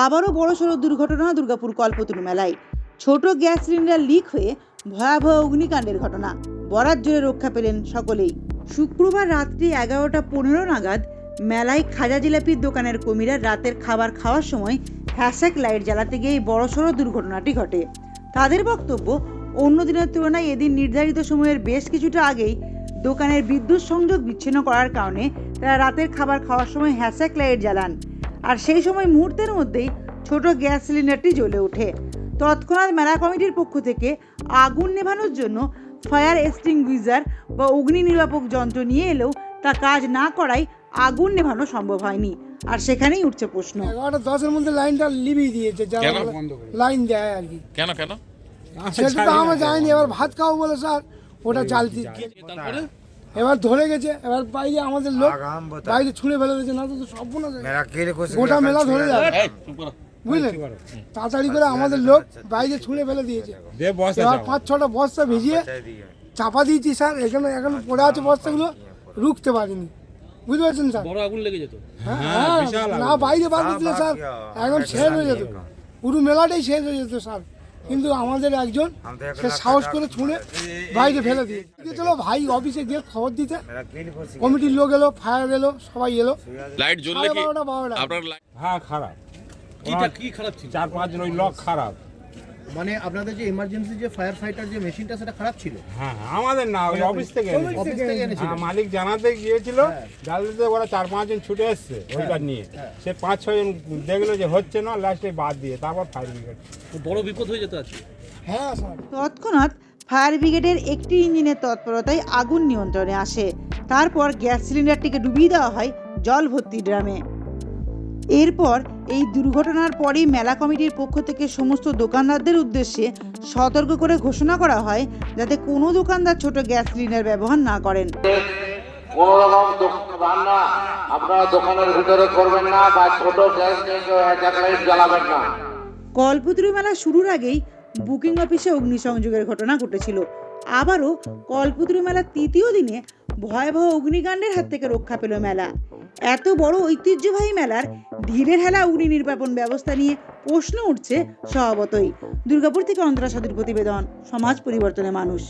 আবারও বড়সড় দুর্ঘটনা দুর্গাপুর কল্পতরু মেলায়। ছোট গ্যাস সিলিন্ডার লিক হয়ে ভয়াবহ অগ্নিকাণ্ডের ঘটনা। বরাত জোরে রক্ষা পেলেন সকলেই। শুক্রবার রাত্রি এগারোটা পনেরো নাগাদ মেলায় খাজা জিলাপির দোকানের কর্মীরা রাতের খাবার খাওয়ার সময় হ্যাশট্যাগ লাইট জ্বালাতে গিয়ে এই বড়সড় দুর্ঘটনাটি ঘটে। তাদের বক্তব্য, অন্য দিনের তুলনায় এদিন নির্ধারিত সময়ের বেশ কিছুটা আগেই দোকানের বিদ্যুৎ সংযোগ বিচ্ছিন্ন করার কারণে তারা রাতের খাবার খাওয়ার সময় হ্যাশট্যাগ লাইট জ্বালান। আর সেই সময় মুহূর্তের মধ্যেই ছোট গ্যাস সিলিন্ডারটি জ্বলে ওঠে। তৎক্ষণাৎ মেলা কমিটির পক্ষ থেকে আগুন নেভানোর জন্য ফায়ার এক্সটিংগুইজার বা অগ্নি নির্বাপক যন্ত্র নিয়ে এলেও তা কাজ না করায় আগুন নেভানো সম্ভব হয়নি। আর সেখানেই উঠছে প্রশ্ন। এগারোটা দশের মধ্যে লাইনটা লিবিয়ে দিয়েছে যারা কেন? লাইন দেয় আর কি। কেন কেন? সেটা তো আমরা যাইনি এবার ভাত খাব বলে স্যার ওটা জ্বালতি। তারপরে? এবার ধরে গেছে এবার বাইরে আমাদের লোক বাইরে ছুঁড়ে ফেলে দিয়েছে না তো সম্পূর্ণ গোটা মেলা ধরে যাবে। বুঝলেন তাড়াতাড়ি করে আমাদের লোক বাইরে ছুঁড়ে ফেলে দিয়েছে। এবার পাঁচ ছটা বস্তা ভিজিয়ে চাপা দিয়েছি স্যার। এখানে এখানে পড়ে আছে বস্তাগুলো রুখতে পারিনি। বুঝতে পারছেন স্যার? বড় আগুন লেগে যেত। হ্যাঁ, হ্যাঁ। না বাইরে বার দিলে স্যার। এখন শেষ হয়ে যেত। পুরো মেলাটাই শেষ হয়ে যেত স্যার। কিন্তু আমাদের একজন সে সাহস করে ছুঁড়ে বাইরে ফেলে দিয়ে চলো ভাই অফিসে গিয়ে খবর দিতে। কমিটির লোক এলো ফায়ার এলো সবাই এলো। লাইট হ্যাঁ খারাপ। কি খারাপ চার পাঁচ ওই লক খারাপ। মানে আপনাদের যে ইমার্জেন্সি যে ফায়ার ফাইটার যে মেশিনটা সেটা খারাপ ছিল? হ্যাঁ হ্যাঁ, আমাদের না ওই অফিস থেকে অফিস থেকে এনেছিল। হ্যাঁ, মালিক জানাতে গিয়েছিল জাল দিতে ওরা চার পাঁচজন ছুটে এসছে ওইটা নিয়ে। সে পাঁচ ছজন দেখল যে হচ্ছে না লাস্টে বাদ দিয়ে তারপর ফায়ার ব্রিগেড বড় বিপদ হয়ে যেত আছে। হ্যাঁ স্যার। তৎক্ষণাৎ ফায়ার ব্রিগেডের একটি ইঞ্জিনের তৎপরতায় আগুন নিয়ন্ত্রণে আসে। তারপর গ্যাস সিলিন্ডারটিকে ডুবিয়ে দেওয়া হয় জল ভর্তি ড্রামে। এরপর এই দুর্ঘটনার পরেই মেলা কমিটির পক্ষ থেকে সমস্ত দোকানদারদের উদ্দেশ্যে সতর্ক করে ঘোষণা করা হয় যাতে কোনো দোকানদার ছোট গ্যাস সিলিন্ডার ব্যবহার না করেন। কোন রকম রান্না আপনারা দোকানের ভিতরে করবেন না বা ছোট গ্যাস নিয়ে কেউ এক লাইট জ্বালাবেন না। কল্পতরু মেলা শুরুর আগেই বুকিং অফিসে অগ্নিসংযোগের ঘটনা ঘটেছিল। আবারও কল্পতরু মেলার তৃতীয় দিনে ভয়াবহ অগ্নিকাণ্ডের হাত থেকে রক্ষা পেল মেলা। এত বড় ঐতিহ্যবাহী মেলার ঢিলের হেলা অগ্নি নির্বাপন ব্যবস্থা নিয়ে প্রশ্ন উঠছে স্বভাবতই। দুর্গাপুর থেকে অন্তরা সাধুর প্রতিবেদন, সমাজ পরিবর্তনে মানুষ।